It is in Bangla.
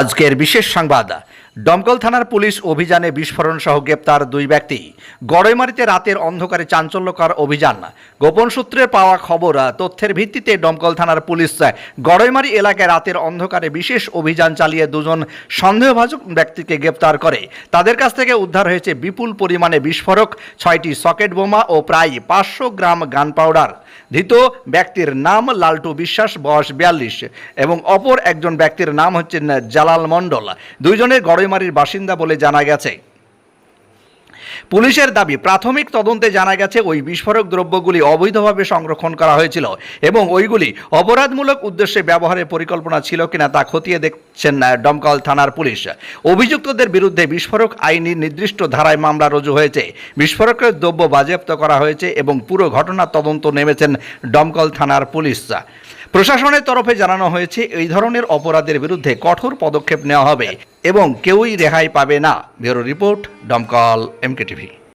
আজকের বিশেষ সংবাদ। দমকল থানার পুলিশ অভিযানে বিস্ফোরণ সহ গ্রেপ্তার দুই ব্যক্তি। গড়ইমারিতে রাতের অন্ধকারে চাঞ্চল্যকর অভিযান। গোপন সূত্রে পাওয়া খবর তথ্যের ভিত্তিতে দমকল থানার পুলিশ গড়ইমারি এলাকায় রাতের অন্ধকারে বিশেষ অভিযান চালিয়ে দুজন সন্দেহভাজন ব্যক্তিকে গ্রেপ্তার করে। তাদের কাছ থেকে উদ্ধার হয়েছে বিপুল পরিমাণে বিস্ফোরক, ছয়টি সকেট বোমা ও প্রায় পাঁচশো গ্রাম গান পাউডার ধৃত ব্যক্তির নাম লালটু বিশ্বাস, বয়স বিয়াল্লিশ, এবং অপর একজন ব্যক্তির নাম হচ্ছেন জালাল মণ্ডল। দুইজনের গড়ইমারির বাসিন্দা বলে জানা গেছে। পুলিশের দাবি প্রাথমিক তদন্তে জানা গেছে ওই বিস্ফোরক দ্রব্যগুলি অবৈধভাবে সংরক্ষণ করা হয়েছিল এবং ওইগুলি অপরাধমূলক উদ্দেশ্যে ব্যবহারের পরিকল্পনা ছিল কিনা তা খতিয়ে দেখছেন আহ, দমকল থানার পুলিশ। অভিযুক্তদের বিরুদ্ধে বিস্ফোরক আইনি নির্দিষ্ট ধারায় মামলা রুজু হয়েছে। বিস্ফোরকের দ্রব্য বাজেয়াপ্ত করা হয়েছে এবং পুরো ঘটনার তদন্ত নেমেছেন দমকল থানার পুলিশ। প্রশাসনের তরফে জানানো হয়েছে, এই ধরনের অপরাধের বিরুদ্ধে কঠোর পদক্ষেপ নেওয়া হবে এবং কেউই রেহাই পাবে না। Bureau report Domkal MK TV